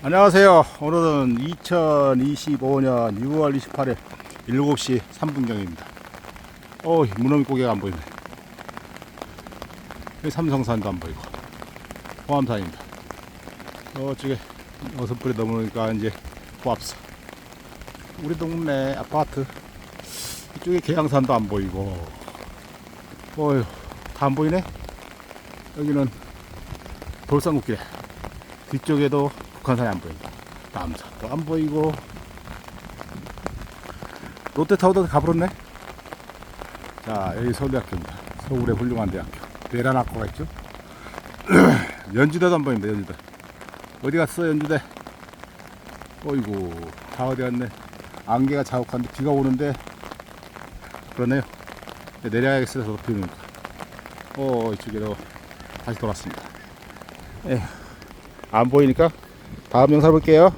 안녕하세요. 오늘은 2025년 6월 28일 7시 3분경입니다. 어, 무너미 고개가 안 보이네. 삼성산도 안 보이고, 호암산입니다. 저쪽에 어선불이 넘으니까 이제 고압사. 우리 동네 아파트. 이쪽에 계양산도 안 보이고, 어휴, 다 안 보이네? 여기는 돌산국길. 뒤쪽에도 북한산이 안 보인다. 남산도 안 보이고 롯데타워도 가버렸네. 자 여기 서울대학교입니다. 서울의 훌륭한 대학교. 대란학교가 있죠. 연주대도 안 보입니다. 연주대. 어디 갔어 연주대? 어이구 다 어디 갔네. 안개가 자욱한데 비가 오는데 그러네요. 내려야겠어서 비 오니까. 어 이쪽으로 다시 돌았습니다. 에휴. 안 보이니까 다음 영상 볼게요.